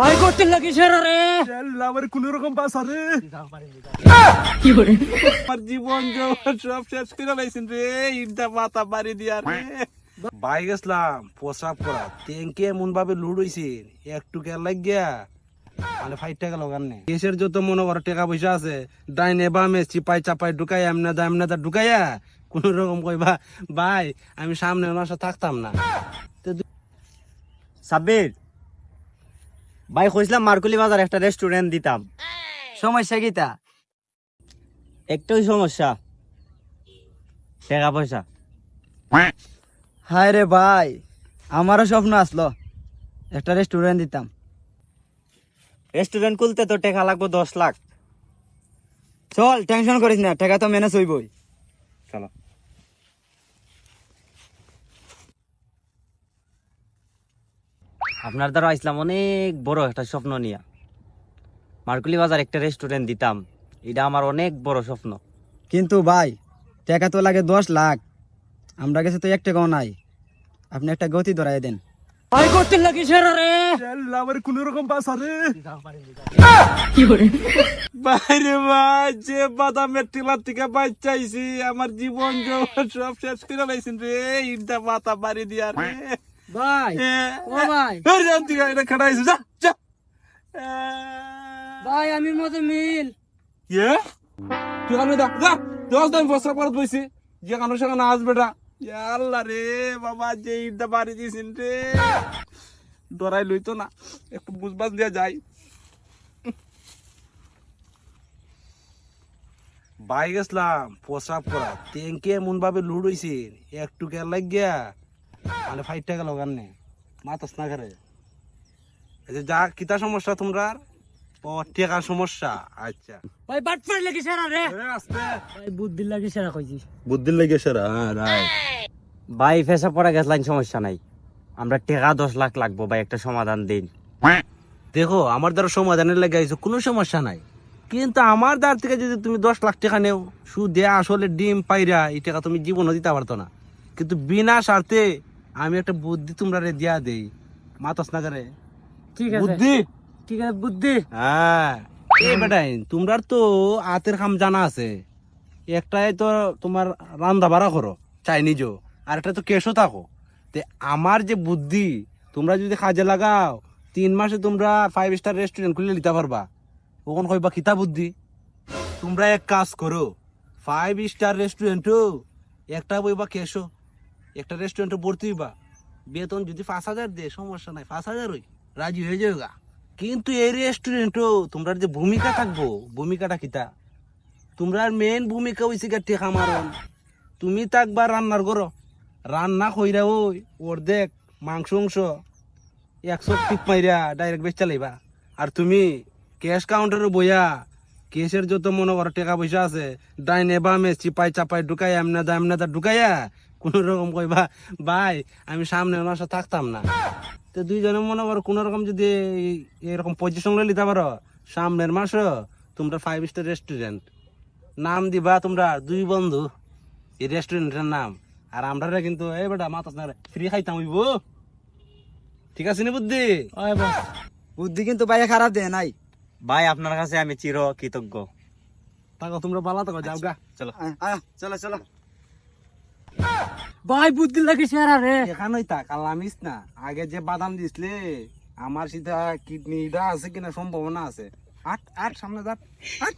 ভাই করতে লাগি রে। আমার কোন রকম পাস আরে আমার জীবন জগৎ সব শেষ করে লাইছেন রে ইটা মাথা বাড়ি দিয়া রে। গেছিলাম প্রসাব করা। ট্যাঙ্কে এমন ভাবে লুড হইছেন একটু কেয়ার লাগিয়া। মানে ফাইট টাকা লাগান নেই দেশের যত মনে করো টাকা পয়সা আছে ডাইনে বামে চিপাই চাপাই ঢুকাই এমনে দা এমনে দা ঢুকাইয়া কোন রকম কইবা ভাই আমি সামনে মাসে থাকতাম না। সাব্বির ভাই কইছিলাম মার্কুলি বাজার একটা রেস্টুরেন্ট দিতাম। সমস্যা কিতা একটাই সমস্যা। টাকা পয়সা। হায় রে ভাই, আমারও স্বপ্ন আসলো। একটা রেস্টুরেন্ট দিতাম। রেস্টুরেন্ট খুলতে তো টাকা লাগবে দশ লাখ। চল টেনশন করিস না, টাকা তো ম্যানেজ হইবই। চলো। আপনার দ্বারা আসলাম অনেক বড় একটা স্বপ্ন নিয়ে। মার্কুলি বাজার একটা রেস্টুরেন্ট দিতাম। এটা আমার অনেক বড় স্বপ্ন। কিন্তু ভাই টাকা তো লাগে দশ লাখ। আমরা কাছে তো এক টাকাও নাই। আপনি একটা গতি ধরাই দেন। ভাই করতে লাগি সেরা রে আমার কোন রকম পাস আরে বাইরে ভাই যে বাদামের টিলার থেকে বাচ্চাইছি আমার জীবন সব শেষ করে লাইছেন রে। ইটা মাথা বাড়ি দিয়া রে। ভাই ও ভাই। জানতি এটা যা যা। ভাই মধ্যে মিল। ইয়ে তুই আমি দা যা দশ দিন পর বইছি। যে কানো বেটা আল্লাহ রে বাবা যে ইটা বাড়ি দিয়েছেন রে। ডরাই লইতো না একটু বুঝবাস দিয়া যাই। বাই গেছিলাম প্রসাব করা ট্যাঙ্কে এমন ভাবে লুড হইছেন একটু কেয়ার লাগিয়া। মানে ফাইট টাকা লাগান নে মাতাস না করে। এই যে যা কিতা সমস্যা তোমরা? ও টেকার সমস্যা। আচ্ছা। ভাই বাট পার লাগি সেরা রে। আস্তে। ভাই বুদ্ধি লাগি সেরা কইছি। বুদ্ধি লেগে সেরা হ্যাঁ রাইট। ভাই ফেসা পড়া গেছলাম সমস্যা নাই। আমরা টাকা দশ লাখ লাগবো ভাই একটা সমাধান দিন। দেখো আমার দ্বারা সমাধানের লেগে আইছো কোনো সমস্যা নাই। কিন্তু আমার দ্বার থেকে যদি তুমি দশ লাখ টাকা নেও সুদে আসলে ডিম পাইরা এই টাকা তুমি জীবনও দিতে পারতো না। কিন্তু বিনা স্বার্থে আমি একটা বুদ্ধি তোমরা রে দিয়া দেই। মাতস না করে ঠিক আছে। বুদ্ধি? ঠিক আছে বুদ্ধি। হ্যাঁ। এই বেটাই তোমরা তো হাতের কাম জানা আছে। একটাই তো তোমার রান্না বাড়া করো চাইনিজও আর একটা তো কেশও থাকো। তে আমার যে বুদ্ধি তোমরা যদি কাজে লাগাও তিন মাসে তোমরা ফাইভ স্টার রেস্টুরেন্ট খুলে নিতে পারবা। ওখান কইবা কিতা বুদ্ধি? তোমরা এক কাজ করো ফাইভ স্টার রেস্টুরেন্টও একটা বইবা কেশো একটা রেস্টুরেন্টে ভর্তি হইবা। বেতন যদি পাঁচ হাজার দে, সমস্যা নাই, পাঁচ হাজার হই রাজি হয়ে যাবে গা। কিন্তু এই রেস্টুরেন্টও তোমরা যে ভূমিকা থাকব, ভূমিকাটা কিতা? তোমরা মেন ভূমিকা হইছে গা টেকা মারন তুমি থাকবা রান্নার করো রান্না কইরা ওই ওর দেখ মাংস অংশ, একশো টিপ মাইরা ডাইরেক্ট বেচ চালাইবা। আর তুমি ক্যাশ কাউন্টারে বইয়া কেসের যত মনে করো টাকা পয়সা আছে, ডাইনে বামে চিপাই চাপাই ঢুকাই এমনে দা এমনে দা ঢুকাইয়া কোন রকম কইবা ভাই আমি সামনে মাসে থাকতাম না। তো দুইজনে মনে করো কোন রকম যদি এরকম পজিশন নিতে পারো সামনের মাসে তোমরা ফাইভ স্টার রেস্টুরেন্ট নাম দিবা তোমরা দুই বন্ধু এই রেস্টুরেন্টের নাম। আর আমরা কিন্তু এই বেটা মাতাস না ফ্রি খাইতাম হইব ঠিক আছে নি বুদ্ধি? বুদ্ধি কিন্তু ভাই খারাপ দেয় নাই। ভাই আপনার কাছে আমি চির কৃতজ্ঞ তাকো তোমরা বালা তাকো যাও গা। চলো। চলো চলো। ভাই, বুদ্ধি লাগে সেরা রে। এখানেই তা কালামিস না। আগে যে বাদাম দিসলে, আমার সিধা কিডনিটা আছে কিনা সম্ভাবনা আছে। আট আট, সামনে যাট আট।